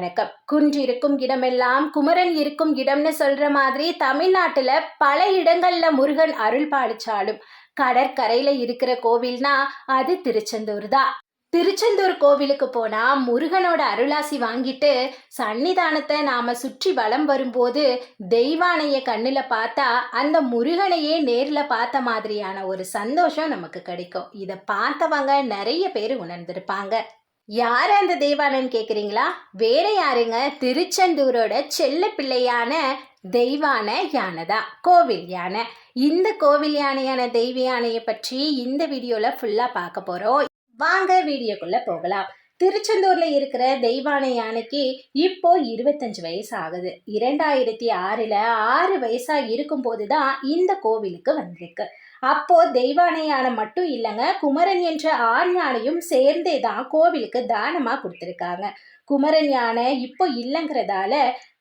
வணக்கம். குன்று இருக்கும் இடமெல்லாம் குமரன் இருக்கும் இடம்னு சொல்ற மாதிரி தமிழ்நாட்டுல பல இடங்கள்ல முருகன் அருள் பாலிச்சாலும் கடற்கரையில இருக்கிற கோவில்னா அது திருச்செந்தூர் தான் திருச்செந்தூர் கோவிலுக்கு போனா முருகனோட அருளாசி வாங்கிட்டு சன்னிதானத்தை நாம சுற்றி வலம் வரும்போது தெய்வானைய கண்ணுல பார்த்தா அந்த முருகனையே நேர்ல பார்த்த மாதிரியான ஒரு சந்தோஷம் நமக்கு கிடைக்கும். இதை பார்த்தவங்க நிறைய பேர் உணர்ந்திருப்பாங்க. யார் அந்த தெய்வானன்னு கேக்குறீங்களா? வேற யாருங்க? திருச்செந்தூரோட செல்ல பிள்ளையான தெய்வான யானை தான் கோவில் யானை. இந்த கோவில் யானையான தெய்வ யானையை பற்றி இந்த வீடியோல ஃபுல்லா பார்க்க போறோம். வாங்க வீடியோக்குள்ள போகலாம். திருச்செந்தூர்ல இருக்கிற தெய்வான யானைக்கு இப்போ இருபத்தஞ்சு வயசு ஆகுது. இரண்டாயிரத்தி ஆறுல ஆறு வயசா இருக்கும்போது தான் இந்த கோவிலுக்கு வந்திருக்கு. அப்போ தெய்வானையான மட்டும் இல்லைங்க குமரன் என்ற ஆண் யானையும் சேர்ந்தே தான் கோவிலுக்கு தானமா கொடுத்துருக்காங்க. குமரன் யானை இப்போ இல்லைங்கிறதால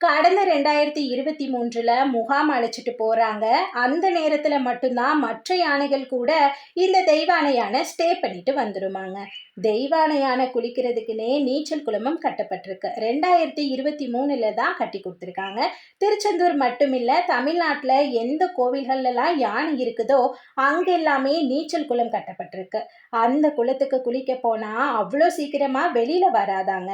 கடந்த ரெண்டாயிரத்தி இருபத்தி மூன்றுல முகாம் அழைச்சிட்டு போறாங்க. அந்த நேரத்துல மட்டும்தான் மற்ற யானைகள் கூட இந்த தெய்வான யானை ஸ்டே பண்ணிட்டு வந்துருமாங்க. தெய்வான யானை குளிக்கிறதுக்குனே நீச்சல் குளமும் கட்டப்பட்டிருக்கு. ரெண்டாயிரத்தி இருபத்தி மூணுல தான் கட்டி கொடுத்துருக்காங்க. திருச்செந்தூர் மட்டும் இல்லை தமிழ்நாட்டில் எந்த கோவில்கள்லாம் யானை இருக்குதோ அங்கே எல்லாமே நீச்சல் குளம் கட்டப்பட்டிருக்கு. அந்த குளத்துக்கு குளிக்க போனா அவ்வளோ சீக்கிரமா வெளியில வராதாங்க.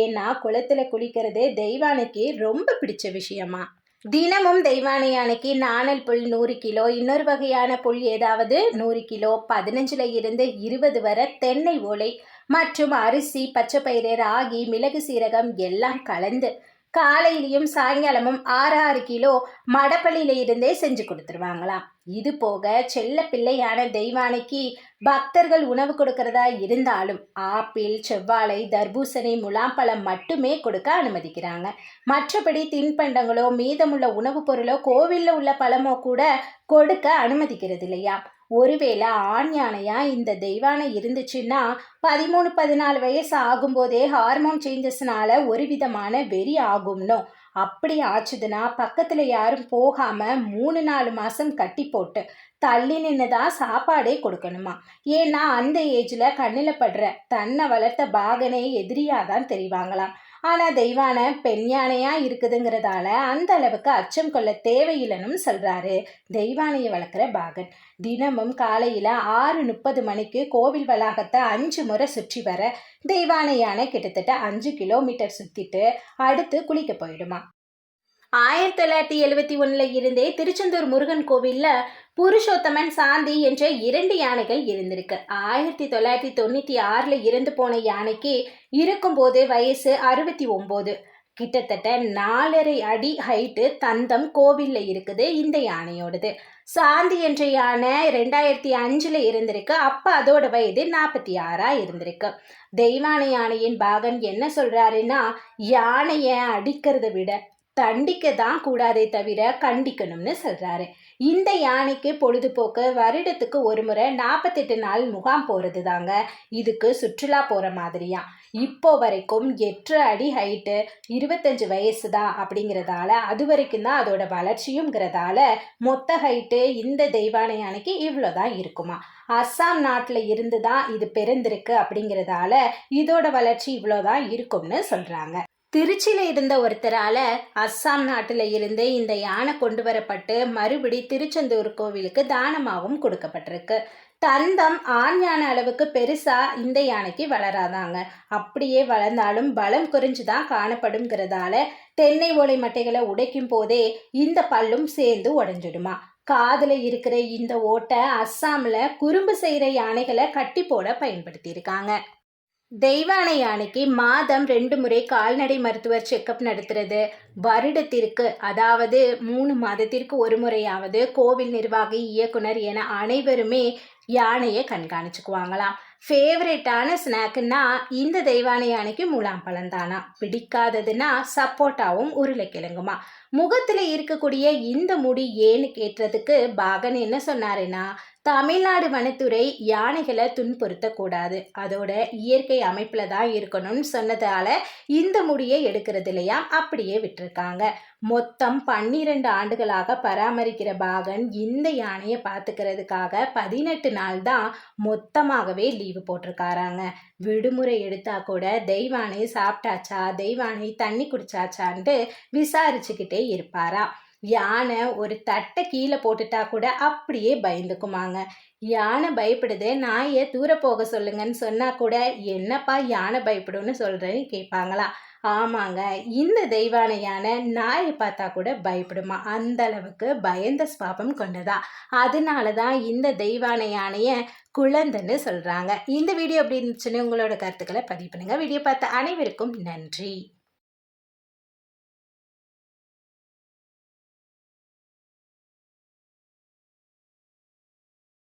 ஏன்னா குளத்துல குளிக்கிறது தெய்வானைக்கு ரொம்ப பிடிச்ச விஷயமா? தினமும் தெய்வானை அன்னைக்கு நாணல் புல் நூறு கிலோ இன்னொரு வகையான புல் ஏதாவது நூறு கிலோ பதினஞ்சுல இருந்து இருபது வரை தென்னை ஓலை மற்றும் அரிசி பச்சைப்பயிறு ராகி மிளகு சீரகம் எல்லாம் கலந்து காலையிலையும் சாயங்காலமும் ஆறு ஆறு கிலோ மடப்பள்ளியில இருந்தே செஞ்சு கொடுத்துருவாங்களாம். இது போக செல்ல பிள்ளையான தெய்வானைக்கு பக்தர்கள் உணவு கொடுக்கறதா இருந்தாலும் ஆப்பிள் செவ்வாழை தர்பூசணி முலாம்பழம் மட்டுமே கொடுக்க அனுமதிக்கிறாங்க. மற்றபடி தின்பண்டங்களோ மீதமுள்ள உணவுப் பொருளோ கோவிலில் உள்ள பழமோ கூட கொடுக்க அனுமதிக்கிறது இல்லையா ஒருவேளை ஆண் யானையா இந்த தெய்வானை இருந்துச்சுன்னா பதிமூணு பதினாலு வயசு ஆகும்போதே ஹார்மோன் சேஞ்சஸ்னால ஒரு விதமான வெறி ஆகும்னோ? அப்படி ஆச்சுதுன்னா பக்கத்துல யாரும் போகாம மூணு நாலு மாசம் கட்டி போட்டு தள்ளி நின்று தான் சாப்பாடே கொடுக்கணுமா? ஏன்னா அந்த ஏஜ்ல கண்ணில் படுற தன்னை வளர்த்த பாகனே எதிரியாக தான் தெரிவாங்களாம். ஆனால் தெய்வான பெண் யானையாக இருக்குதுங்கிறதால அந்த அளவுக்கு அச்சம் கொள்ள தேவையில்லைன்னு சொல்கிறாரு தெய்வானையை வளர்க்குற பாகன். தினமும் காலையில் ஆறு முப்பது மணிக்கு கோவில் வளாகத்தை அஞ்சு முறை சுற்றி வர தெய்வானையான கிட்டத்தட்ட அஞ்சு கிலோமீட்டர் சுற்றிட்டு அடுத்து குளிக்க போயிடுமா. ஆயிரத்தி தொள்ளாயிரத்தி எழுவத்தி ஒன்றில் இருந்தே திருச்செந்தூர் முருகன் கோவிலில் புருஷோத்தமன் சாந்தி என்ற இரண்டு யானைகள் இருந்திருக்கு. ஆயிரத்தி தொள்ளாயிரத்தி தொண்ணூற்றி ஆறில் இறந்து போன யானைக்கு இருக்கும்போது வயசு அறுபத்தி ஒம்போது. கிட்டத்தட்ட நாலரை அடி ஹைட்டு தந்தம் கோவிலில் இருக்குது இந்த யானையோடது. சாந்தி என்ற யானை ரெண்டாயிரத்தி அஞ்சில் இருந்திருக்கு. அப்போ அதோட வயது நாற்பத்தி ஆறாக இருந்திருக்கு. தெய்வான யானையின் பாகன் என்ன சொல்கிறாருன்னா யானையை அடிக்கிறத விட தண்டிக்க தான் கூடாதே தவிர கண்டிக்கணும்னு சொல்கிறாரு இந்த யானைக்கு பொழுதுபோக்கு வருடத்துக்கு ஒரு முறை நாற்பத்தெட்டு நாள் முகாம் போகிறது தாங்க இதுக்கு சுற்றுலா போகிற மாதிரியா? இப்போ வரைக்கும் எட்டு அடி ஹைட்டு இருபத்தஞ்சு வயசு தான் அப்படிங்கிறதால அது வரைக்கும் தான் அதோட வளர்ச்சியும்ங்கிறதால மொத்த ஹைட்டு இந்த தெய்வான யானைக்கு இவ்வளோதான் இருக்குமா? அஸ்ஸாம் நாட்டில் இருந்து தான் இது பிறந்திருக்கு அப்படிங்கிறதால இதோட வளர்ச்சி இவ்வளோதான் இருக்கும்னு சொல்கிறாங்க திருச்சியில் இருந்த ஒருத்தரால் அஸ்ஸாம் நாட்டில் இருந்து இந்த யானை கொண்டு வரப்பட்டு மறுபடி திருச்செந்தூர் கோவிலுக்கு தானமாகவும் கொடுக்கப்பட்டிருக்கு. தந்தம் ஆண் யானை அளவுக்கு பெருசாக இந்த யானைக்கு வளராதாங்க. அப்படியே வளர்ந்தாலும் பலம் குறைஞ்சு தான் காணப்படுங்கிறதால தென்னை ஓலை மட்டைகளை உடைக்கும் போதே இந்த பல்லும் சேர்ந்து உடஞ்சிடுமா. காதில் இருக்கிற இந்த ஓட்டை அஸ்ஸாமில் குறும்பு செய்கிற யானைகளை கட்டி போட பயன்படுத்தியிருக்காங்க. தெய்வானை யானைக்கு மாதம் ரெண்டு முறை கால்நடை மருத்துவர் செக்கப் நடத்துறது. வருடத்திற்கு அதாவது மூணு மாதத்திற்கு ஒரு முறையாவது கோவில் நிர்வாகி இயக்குனர் என அனைவருமே யானையை கண்காணிச்சுக்குவாங்களாம். ஃபேவரட்டான ஸ்நாக்குன்னா இந்த தெய்வான யானைக்கு முலாம் பழந்தானா பிடிக்காததுன்னா சப்போட்டாவும் உருளைக்கிழங்குமா? முகத்தில் இருக்கக்கூடிய இந்த முடி ஏன்னு கேட்டதுக்கு பாகன் என்ன சொன்னாருன்னா தமிழ்நாடு வனத்துறை யானைகளை துன்புறுத்தக்கூடாது. அதோட இயற்கை அமைப்பில் தான் இருக்கணும்னு சொன்னதால இந்த முடியை எடுக்கிறது இல்லையா? அப்படியே விட்டிருக்காங்க. மொத்தம் பன்னிரண்டு ஆண்டுகளாக பராமரிக்கிற பாகன் இந்த யானையை பார்த்துக்கிறதுக்காக பதினெட்டு நாள் தான் மொத்தமாகவே லீவு போட்டிருக்காராங்க. விடுமுறை எடுத்தா கூட தெய்வானை சாப்பிட்டாச்சா தெய்வானை தண்ணி குடிச்சாச்சான்ட்டு விசாரிச்சுக்கிட்டே இருப்பாரா. யானை ஒரு தட்டை கீழே போட்டுட்டா கூட அப்படியே பயந்துக்குமாங்க. யானை பயப்படுது நாயை தூர போக சொல்லுங்கன்னு சொன்னா கூட என்னப்பா யானை பயப்படும்னு சொல்றேன்னு கேட்பாங்களா. ஆமாங்க. இந்த தெய்வானையான நாயை பார்த்தா கூட பயப்படுமா? அந்த அளவுக்கு பயந்த ஸ்வாபம் கொண்டதா? அதனால தான் இந்த தெய்வானை யானையை குழந்தைன்னு சொல்கிறாங்க இந்த வீடியோ எப்படி இருந்துச்சுன்னு உங்களோட கருத்துக்களை பதிவு பண்ணுங்கள் வீடியோ பார்த்த அனைவருக்கும் நன்றி.